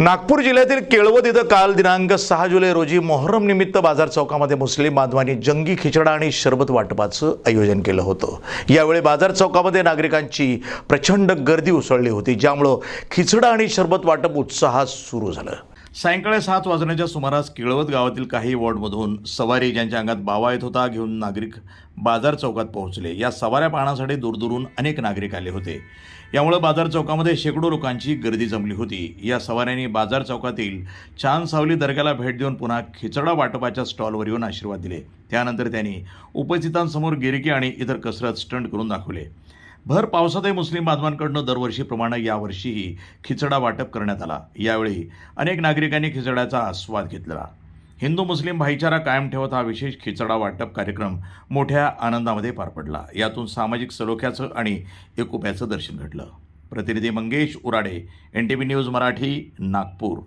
नागपूर जिल्ह्यातील केळवद इथं काल दिनांक सहा जुलै रोजी मोहरम निमित्त बाजार चौकामध्ये मुस्लिम बांधवांनी जंगी खिचडा आणि शरबत वाटपाचं आयोजन केलं होतं. यावेळी बाजार चौकामध्ये नागरिकांची प्रचंड गर्दी उसळली होती ज्यामुळं खिचडा आणि शरबत वाटप उत्साहात सुरू झालं. सायंकाळी सात वाजण्याच्या सुमारास केळवत गावातील काही वॉर्डमधून सवारी ज्यांच्या अंगात बावा येत होता घेऊन नागरिक बाजार चौकात पोहोचले. या सवाऱ्या पाहण्यासाठी दूरदूरून अनेक नागरिक आले होते. यामुळे बाजार चौकामध्ये शेकडो लोकांची गर्दी जमली होती. या सवाऱ्यांनी बाजार चौकातील छान सावली दर्ग्याला भेट देऊन पुन्हा खिचडा वाटपाच्या स्टॉलवर येऊन आशीर्वाद दिले. त्यानंतर त्यांनी उपस्थितांसमोर गिरकी आणि इतर कसरत स्टंट करून दाखवले. भर पावसातही मुस्लिम बांधवांकडनं दरवर्षीप्रमाणे यावर्षीही खिचडा वाटप करण्यात आला. यावेळी अनेक नागरिकांनी खिचड्याचा आस्वाद घेतला हिंदू मुस्लिम भाईचारा कायम ठेवत हा विशेष खिचडा वाटप कार्यक्रम मोठ्या आनंदामध्ये पार पडला. यातून सामाजिक सलोख्याचं आणि एकोप्याचं दर्शन घडलं. प्रतिनिधी Mangesh Urade N T V news Marathi Nagpur.